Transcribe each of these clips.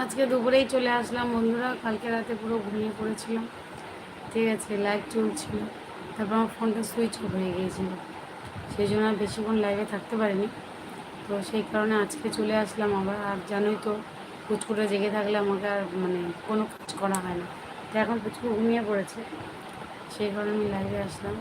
আজকে দুপুরেই চলে আসলাম বন্ধুরা, কালকে রাতে পুরো ঘুমিয়ে পড়েছিলাম। ঠিক আছে লাইভ চলছিল। তারপর আমার ফোনটা সুইচ অফ হয়ে গিয়েছিল। সেই জন্য আর বেশিক্ষণ লাইভে থাকতে পারিনি। তো সেই কারণে আজকে চলে আসলাম আবার। আর জানোই তো, পুচকুটা জেগে থাকলে আমাকে আর মানে কোনো কাজ করা হয় না। তো এখন পুচকু ঘুমিয়ে পড়েছে। সেই কারণে আমি লাইভে আসলাম।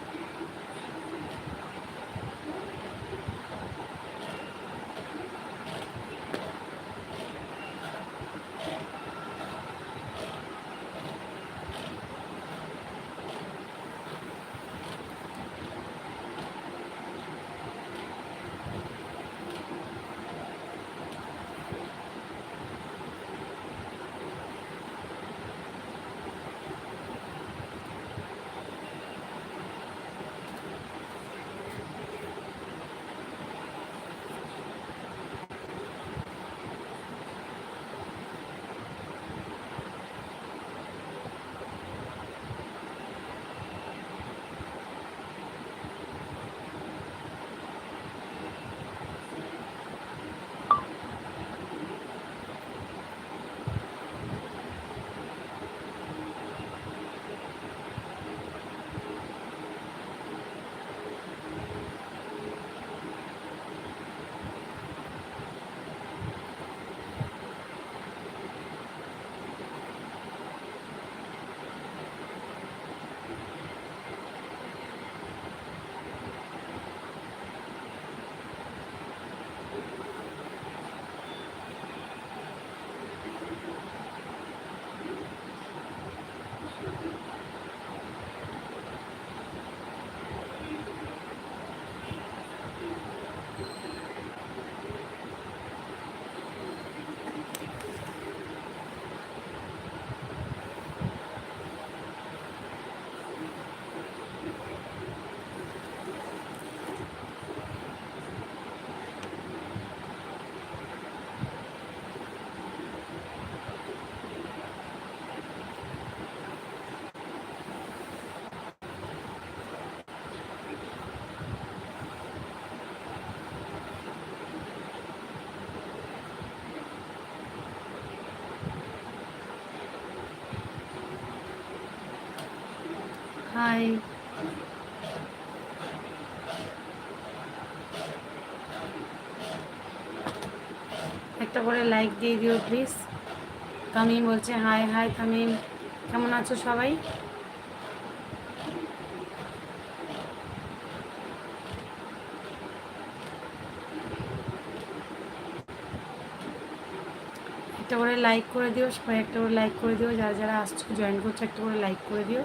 হাই একটা করে লাইক দিয়ে দিও প্লিজ তামিম বলছে হাই হাই তামিম কেমন আছো সবাই? একটা করে লাইক করে দিও, সবাই একটা করে লাইক করে দিও। যারা যারা আসছো জয়েন করছ, একটা করে লাইক করে দিও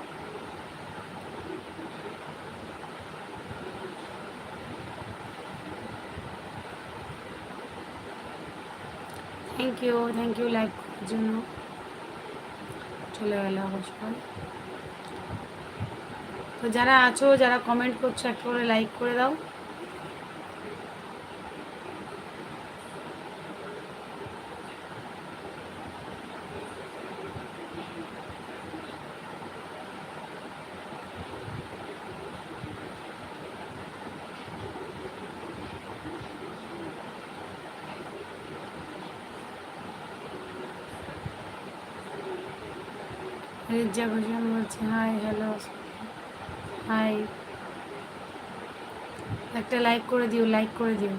thank you, thank you, like জন্য চলে গেল অবশ্যই তো যারা আছো, যারা কমেন্ট করছ একটা করে লাইক করে দাও। রিজ্জা ঘোষাল বলছে হাই হ্যালো হাই একটা লাইক করে দিও লাইক করে দিও।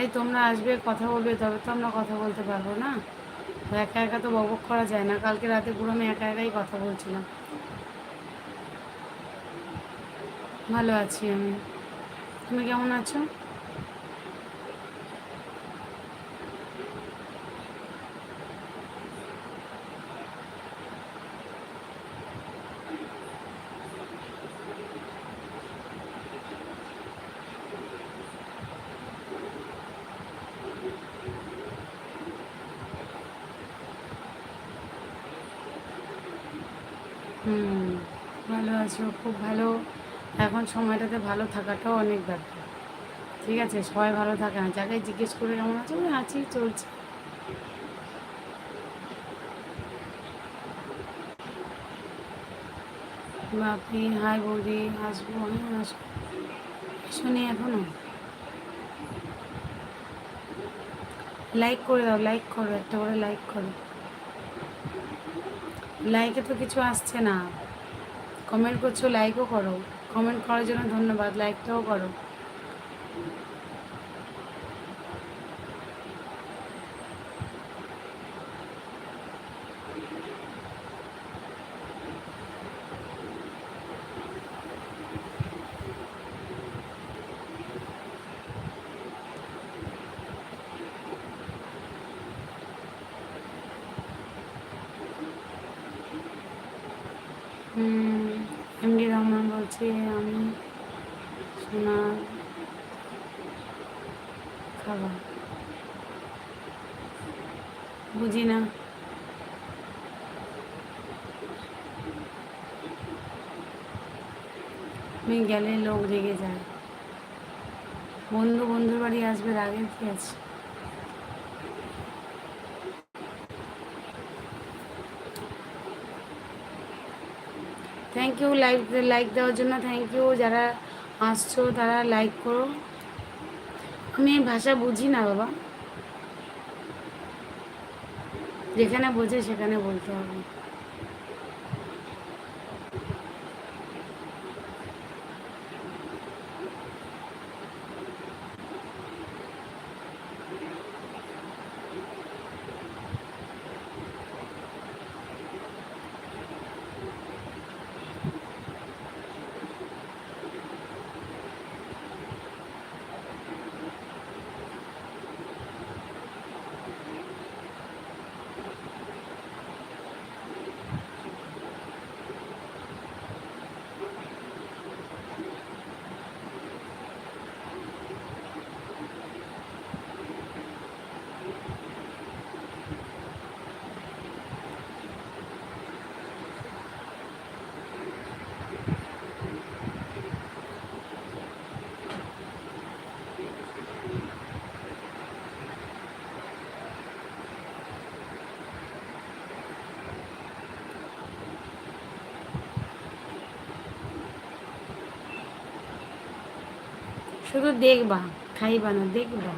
এই তোমরা আসবে, কথা বলবে, তবে তো আমরা কথা বলতে পারব না। তো একা একা তো বকবক করা যায় না। কালকে রাতে পুরো আমি একা একাই কথা বলছিলাম। ভালো আছি আমি। তুমি কেমন আছো? হুম ভালো আছো? খুব ভালো। এখন সময়টাতে ভালো থাকাটাও অনেক ব্যাপার। ঠিক আছে? সবাই ভালো থাকে না। যাকে জিজ্ঞেস করে, কেমন আছে? আমি আছি, চলছে। বাপি হাই বৌদি, আসব হ্যাঁ আসব। শুনি এখনও। লাইক করে দাও লাইক করো, একটা করে লাইক করো। লাইকে তো কিছু আসছে না। কমেন্ট করছ লাইকও করো। কমেন্ট করার জন্য ধন্যবাদ। লাইকটাও করো। এমডি রহমান। বলছি, আমি সোনার খাবার বুঝি না। আমি গেলে লোক রেগে যায়। বন্ধু বন্ধুর বাড়ি আসবে, রাগের কি আছে থ্যাংক ইউ লাইক লাইক দেওয়ার জন্য থ্যাংক ইউ যারা আসছো, তারা লাইক করো। আমি ভাষা বুঝি না, বাবা। যেখানে বোঝে সেখানে বলতে হবে। শুধু দেখবা খাইবা না দেখবা।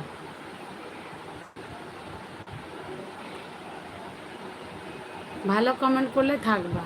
ভালো কমেন্ট করলে থাকবা।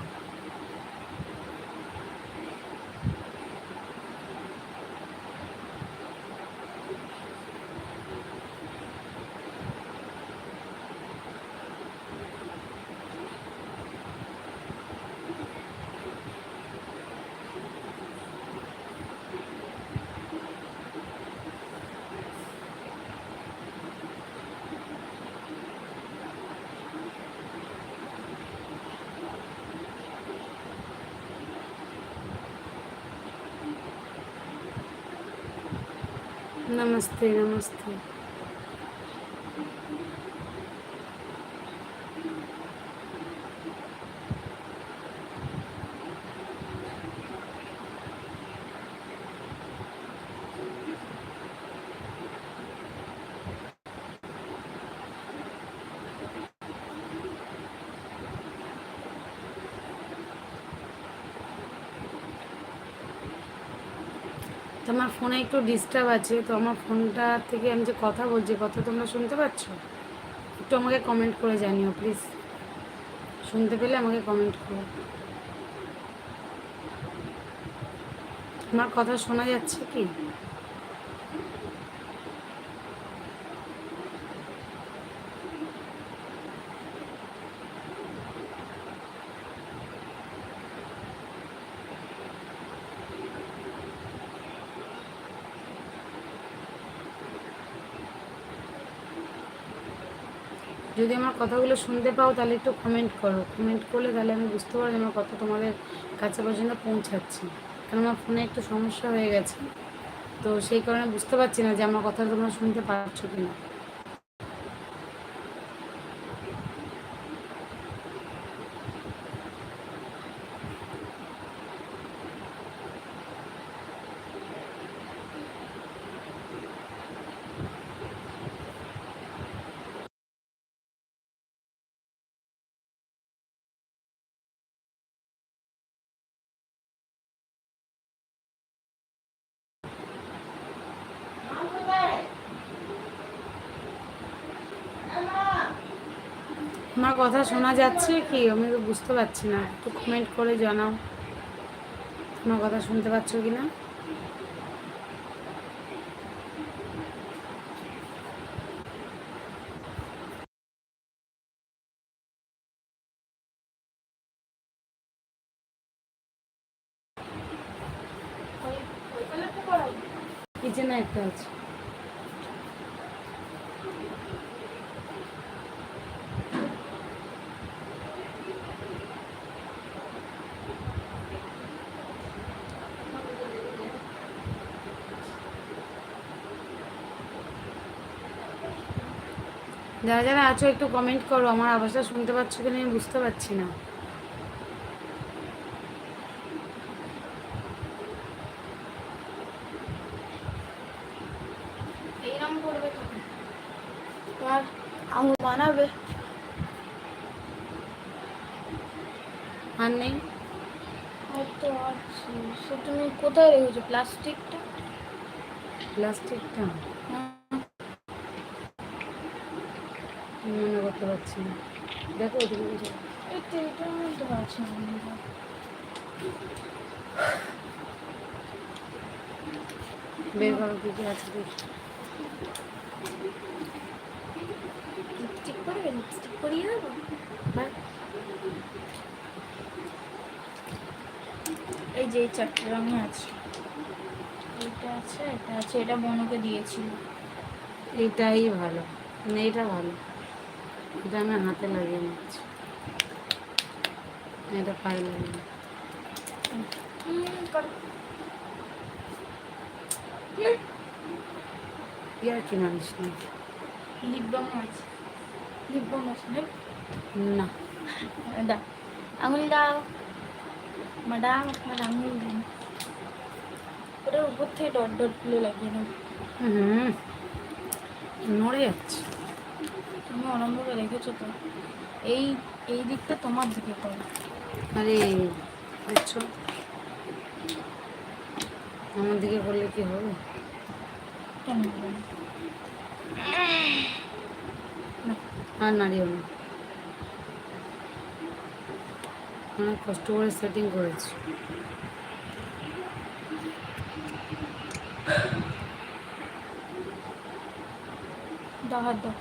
नमस्ते नमस्ते তোমার ফোনে একটু ডিস্টার্ব আছে, তো আমার ফোনটা থেকে আমি যে কথা বলছি, কথা তোমরা শুনতে পাচ্ছ? একটু আমাকে কমেন্ট করে জানিও প্লিজ শুনতে পেলে আমাকে কমেন্ট করো। আমার কথা শোনা যাচ্ছে কি? যদি আমার কথাগুলো শুনতে পাও, তাহলে একটু কমেন্ট করো। কমেন্ট করলে তাহলে আমি বুঝতে পারব আমার কথা তোমাদের কাছে পর্যন্ত পৌঁছাচ্ছে। কারণ আমার ফোনে একটু সমস্যা হয়ে গেছে। তো সেই কারণে বুঝতে পারছি না যে আমার কথা তোমরা শুনতে পারছ কিনা। আমার কথা শোনা যাচ্ছে কি? আমি তো বুঝতে পারছি না। একটু কমেন্ট করে জানাও। আমার কথা শুনতে পাচ্ছ কি না কিচেনে একটা আছে। যারা যারা আছো একটু কমেন্ট করো আমার আওয়াজটা শুনতে পাচ্ছ কিনা আমি বুঝতে পারছি না। আঙুল বানাবে। আর নেই? তুমি কোথায় রেখেছো? প্লাস্টিকটা? প্লাস্টিকটা? মনে করতে পারছি না। দেখো। বের করো কি কি আছে লিপস্টিক করবে লিপস্টিক করিয়ে দেবো হ্যাঁ। এই যে রঙে আছে। এটা আছে এটা আছে এটা বনুকে দিয়েছিল। এইটাই ভালো। মানে এইটা ভালো। এটা আমি হাতে লাগিয়ে নিচ্ছি এটা পায়ে লাগিয়ে করো। কি মানুষ নেই আছে। আছে না? আঙুল দাও। ম্যাডাম আপনার আঙুল দিন ওটার উপর থেকে ডট লাগিয়ে হুম। নড়ে যাচ্ছে। অনম্বরে রেখেছো তো? এই এই দিকটা তোমার দিকে করো আরে বুঝছ? আমার দিকে করলে কি হবে? কেন হবে আর নাড়িও না। অনেক কষ্ট করে সেটিং করেছি। দাও হাত দাও।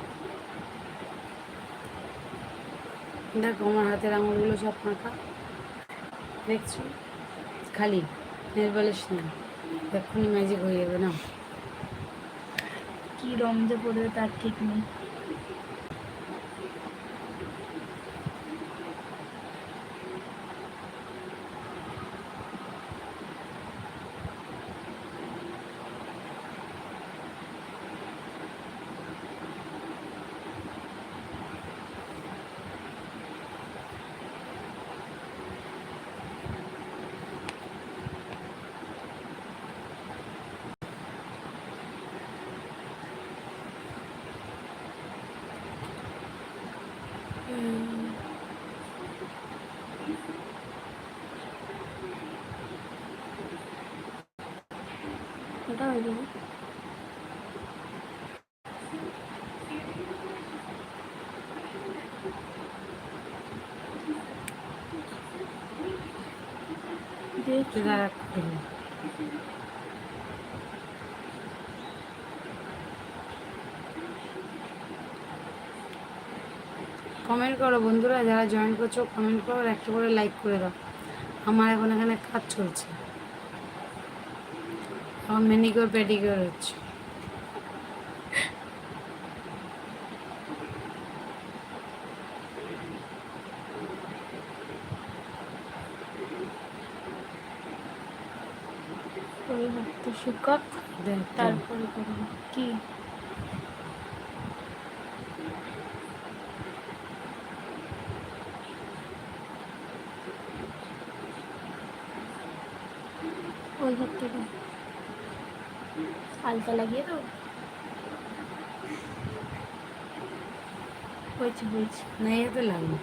দেখো, আমার হাতের আঙুলগুলো সব ফাঁকা। দেখছ? খালি পালিশ না এক্ষুনি ম্যাজিক হয়ে যাবে, না? কি রং যে পড়বে তার ঠিক নেই। ওটা হয়ে যাবে। কমেন্ট করো বন্ধুরা, যারা জয়েন করছ, কমেন্ট করো একটা করে লাইক করে দাও। আমার এখন এখানে কাজ চলছে। আমার মেনিকিওর পেডিকিওর হচ্ছে। দেখ তারপরে কি? ওই হালকা লাগিয়ে দাও। হয়েছে হয়েছে না এই হাতে লাগবে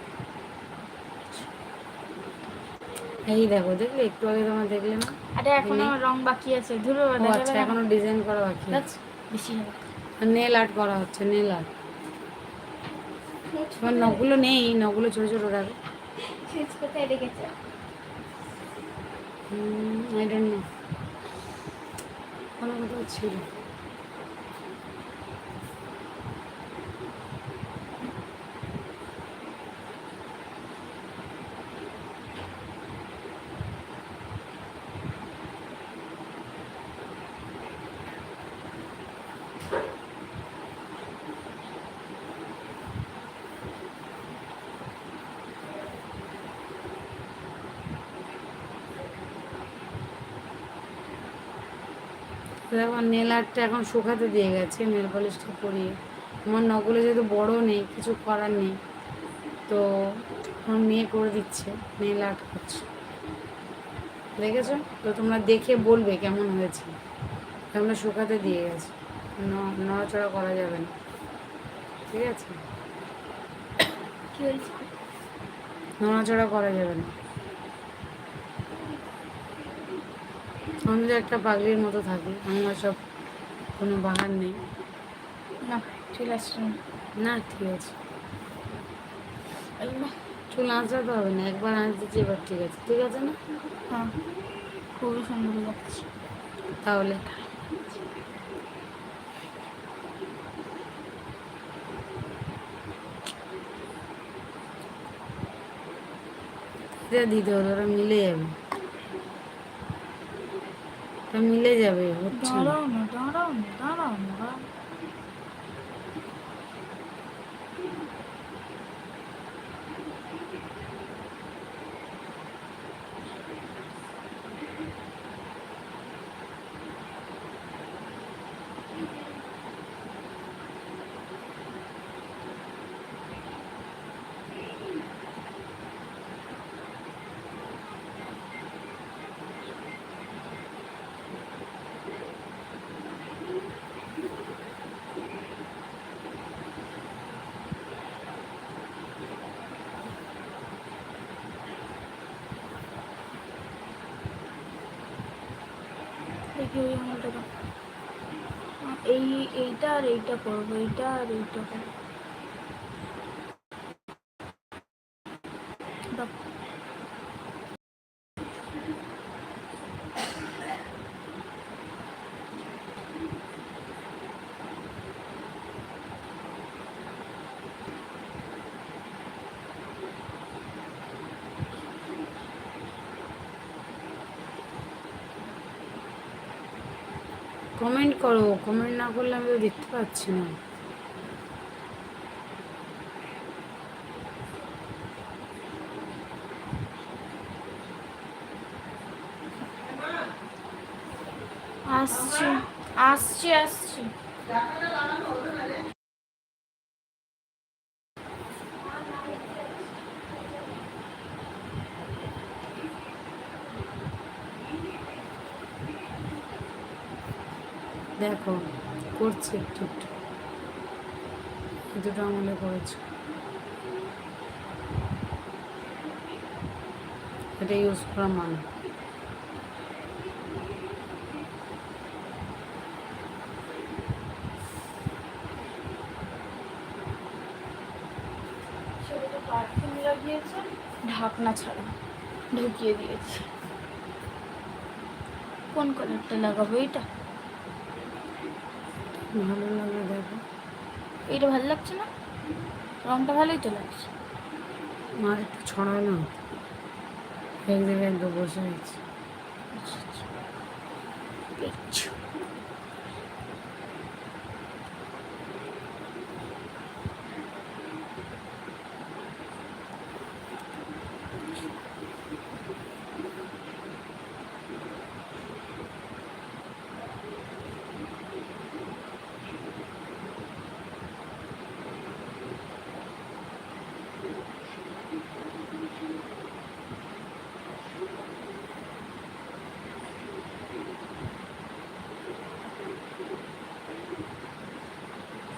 এই দেখো দেখলে একটু আগে তোমার দেখলে না? আরে এখনও রং বাকি আছে ও আচ্ছা এখনও ডিজাইন করা বাকি আছে। বেশি নেল আর্ট করা হচ্ছে নেল আর্ট তোমার নখগুলো নেই নখগুলো ছোটো ছোটো রাখো কোথায় রেখেছে। আই ডোন্ট নো কোনো কোথাও ছিল দেখো নেল আর্টটা এখন শুকাতে দিয়ে গেছে নেল পলিশটা পরিয়ে আমার নখগুলো যেহেতু বড় নেই কিছু করার নেই তো আমার মেয়ে করে দিচ্ছে নেল আর্ট করছে। দেখেছ? তো তোমরা দেখে বলবে কেমন হয়েছে। আমরা শুকাতে দিয়ে গেছে। নড়াচড়া করা যাবে না। ঠিক আছে? নড়াচড়া করা যাবে না। তো একটা পাগলির মতো থাকি। আমার সব কোনো বাহার নেই। না চলে আসছে না ঠিক আছে। চুল আঁচড়াতে হবে না একবার আঁচড়েছি এবার ঠিক আছে। ঠিক আছে না? হ্যাঁ খুবই সুন্দর লাগছে। তাহলে। দিতে হবে ওরা মিলে যাবে। মিলে যাবে হচ্ছে। দাঁড়াও না দাঁড়াও না দাঁড়াও না দেখি ওই আঙুলটা এই এইটা আর এইটা করব এইটা আর এইটা করব দাও। কমেন্ট করো? কমেন্ট না করলে আমি তো দেখতে পাচ্ছি না আসছি আসছি আসছি দেখো, করছে একটু একটু। দুটো আমলে করেছে। এটা ইউজ করা মানে। ঢাকনা ছাড়া ঢুকিয়ে দিয়েছে। কোন কালারটা লাগাবো, এইটা? ভালো লাগল দেখো। এটা ভালো লাগছে না? রংটা ভালোই তো লাগছে। মা একটু ছড়ানো। জায়গায় তো বসে আছে।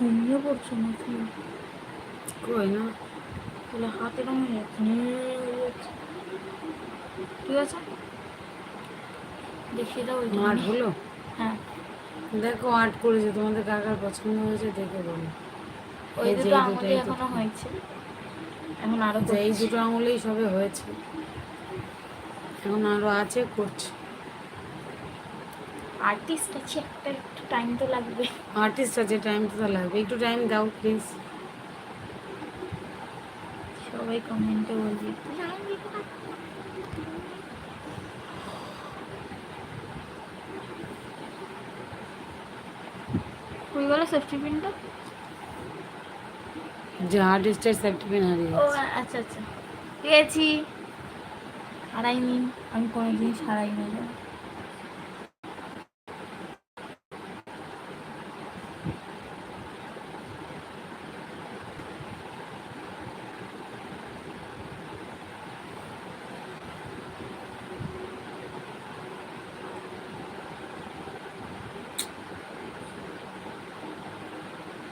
ঘুমিয়ে পড়ছো নাকি? কই না? তাহলে হাতে রঙ হয়ে যাচ্ছে। ঠিক আছে? দেখিয়ে দাও আর্ট হলো? হ্যাঁ। দেখো আর্ট করেছে। তোমাদের কার কার পছন্দ হয়েছে দেখে বলো। ওই দুটো আঙুলে এখনও হয়েছে। এখন আরও এই দুটো আঙুলেই সবে হয়েছে। এখন আরও আছে করছে। আর্টিস্ট আছে একটা একটু টাইম তো লাগবে। আর্টিস্ট আছে টাইম তো লাগবে। একটু টাইম দাও প্লিজ সবাই কমেন্টে বলবি কই গেল সেফটি পিনটা যে আর্টিস্টের সার্টিফিকেট হারিয়ে ও। আচ্ছা আচ্ছা। পেয়েছি হারাইনি। আমি কোনো জিনিস হারাই না জানো।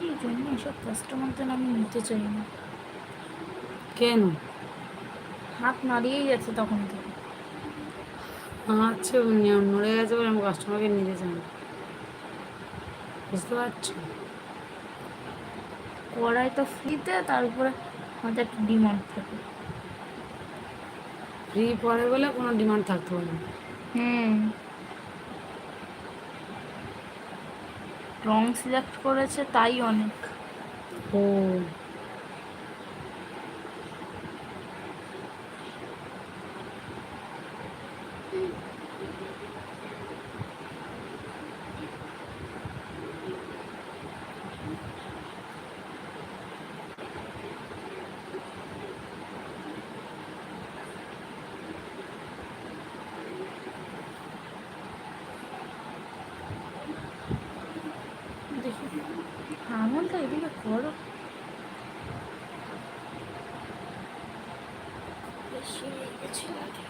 এই জন্য এসব কাস্টমারদের আমি নিতে চাই না? কেন? হাত নাড়িয়েই যাচ্ছে তখন থেকে। আচ্ছা নড়ে গেছে বলে আমি কাস্টমারকে নিতে চাই না। বুঝতে পারছ? কড়াই তো ফ্রিতে তার উপরে আমাদের একটা ডিমান্ড থাকে। ফ্রি পরে বলে কোনো ডিমান্ড থাকতে পারে না। হুম। রং সিলেক্ট করেছে তাই অনেক। ও দেখি আঙুলটা এদিকে করো বেশি হয়ে গেছে লাগে।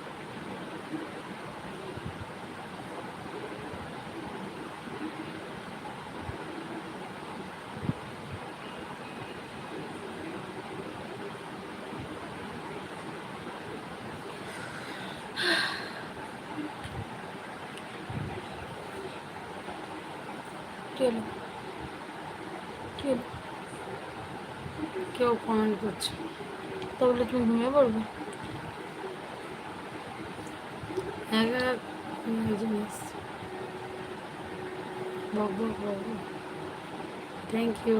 কি হলো কি হলো কেউ কমেন্ট করছে। তাহলে তুমি ঘুমিয়ে পড়বে? এক জিনিস। বক বক বক থ্যাংক ইউ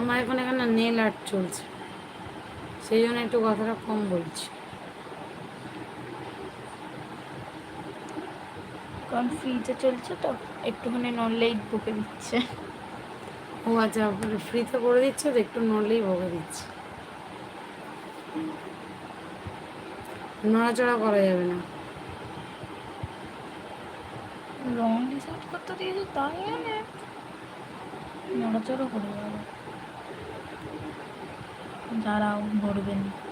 আমার এখন এখানে নেল আর্ট চলছে। সেই জন্য একটু কথাটা কম বলছি। কারণ ফ্রিতে চলছে তো একটুখানি নড়লেই বকে দিচ্ছে। ও আচ্ছা ফ্রিতে করে দিচ্ছে তো একটু নড়লেই ভোগে দিচ্ছে। নড়াচড়া করা যাবে না। রং ডিসাইড করতে দিয়েছে তাই নড়াচড়া করে যাবে। যারাও ভরবেন না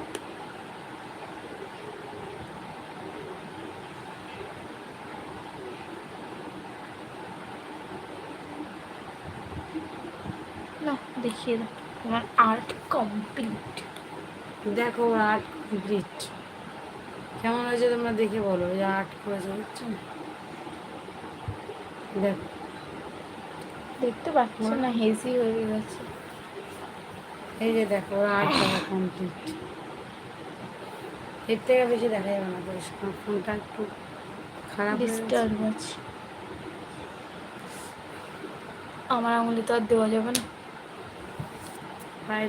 দেখিয়ে দাও তোমার আর্ট কমপ্লিট দেখো আর্ট কমপ্লিট কেমন হয়েছে তোমরা দেখে বলো যে আর্ট করেছে বুঝছ? দেখো। দেখতে পাচ্ছ না হেজি হয়ে গেছে। এই যে দেখো আর্ট করা কমপ্লিট এর থেকে বেশি দেখা যাবে না পরিষ্কার ফোনটা একটু খারাপ ডিস্টার্ব আছে। আমার আঙুলি তো আর দেওয়া যাবে না। পায়ে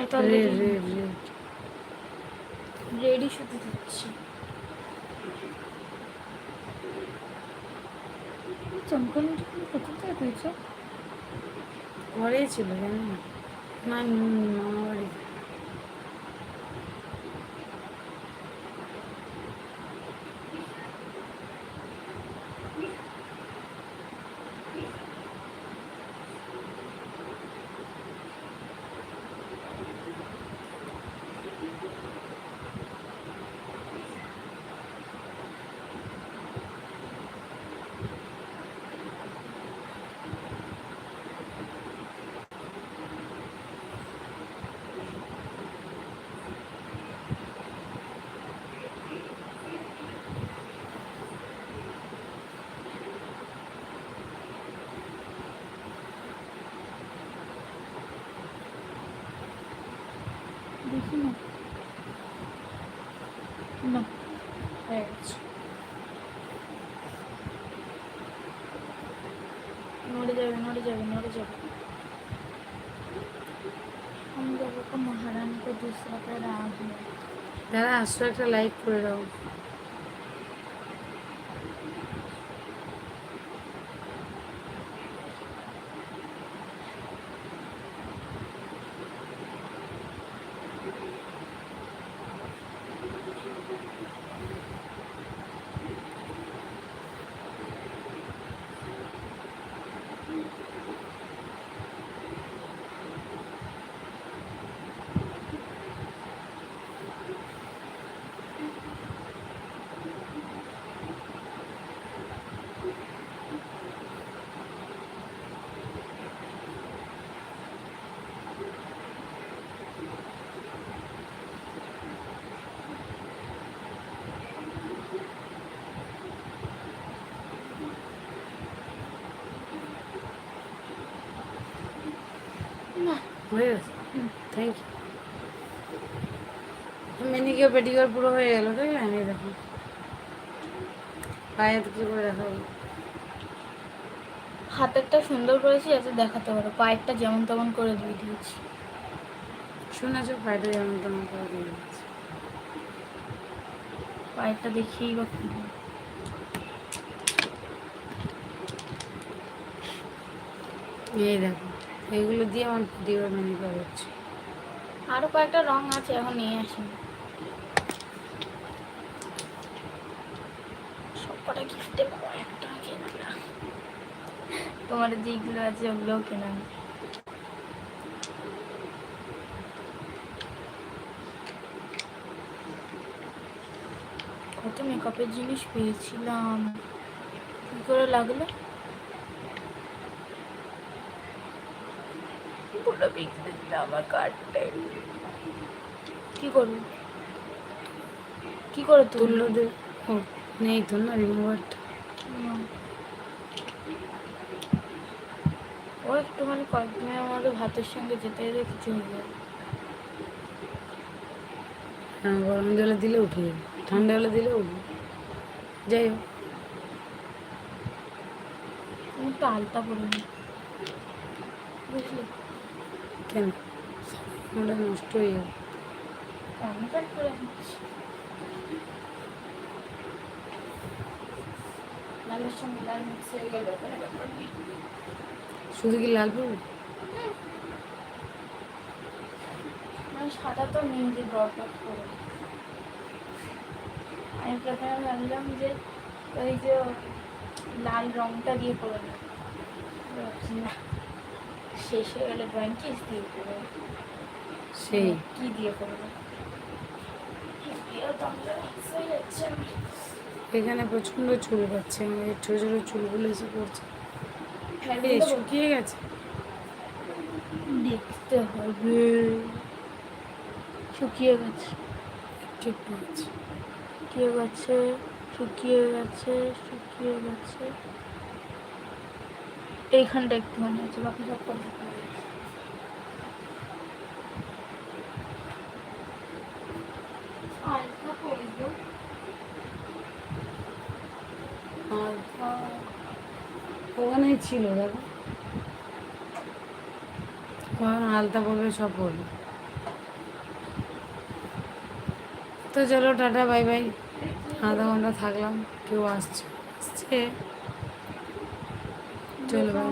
এটা রেড শুধু দিচ্ছি। চমকানি কোথা থেকে পেয়েছ? ঘরেই ছিল জানি? না না মামা বাড়ি নড়ে যাবে নড়ে যাবে নড়ে যাবে हम लोगों को महारानी को दूसरा का राग है যারা আসছো একটা লাইক করে দাও হয়ে গেছে। থ্যাংক ইউ মেনিকিওর পেডিকিওর পুরো হয়ে গেল তাই না এই দেখো। পায়ে কি করে দেখাবো। হাতেরটা সুন্দর করেছি যাতে দেখাতে পারো। পায়েরটা যেমন তেমন করে দিয়ে দিয়েছি। শুনেছো পায়েটা যেমন তেমন করে দিয়ে দিচ্ছি পায়েরটা দেখিয়েই বা কি। এই দেখো। এইগুলো দিয়ে আমার পেডিকিওর মেনিকিওর হচ্ছে আরও কয়েকটা রং আছে, এখন নিয়ে আসি। সবকটা গিফটে কয়েকটা কেনা তোমার যেগুলো আছে ওগুলোও কেনা। কত মেকআপের জিনিস পেয়েছিলাম। কি করে লাগল? পুরো বিক্রি আমার কার্ডটাই কি করব? কি করে তুললো নেই তো না রিমুভারটা ও একটুখানি কয়েকদিনের মধ্যে ভাতের সঙ্গে যেতে যেতে কিছু হয়ে যাবে হ্যাঁ গরম জলে দিলে উঠে যাবে ঠান্ডা জলে দিলে উঠবে। যাই হোক। একটু আলতা নি। বুঝলি? কেন ওটা নষ্ট হয়ে যাবে শুধু কি লাল পড়বে? সাদা তো ডট ডট করে আমি প্রথমে ভাবলাম যে ওই যে লাল রংটা দিয়ে করে না শেষ হয়ে গেলে ড্রয়িং কিস দিয়ে করব? সেই। কি দিয়ে করব? হয়ে যাচ্ছে। এখানে প্রচণ্ড চুল পাচ্ছে আমাদের ছোটো ছোটো চুলগুলো এসে পড়ছে। এই শুকিয়ে গেছে। দেখতে হবে। শুকিয়ে গেছে। একটু একটু আছে শুকিয়ে গেছে শুকিয়ে গেছে শুকিয়ে গেছে। এইখানটা একটুখানি আছে বাকি সব করে ওখানেই ছিল দেখো। কখন আলতা পড়বে সব পড়বে তো চলো টাটা বাই বাই। আধা ঘণ্টা থাকলাম কেউ আসছে আসছে। চলো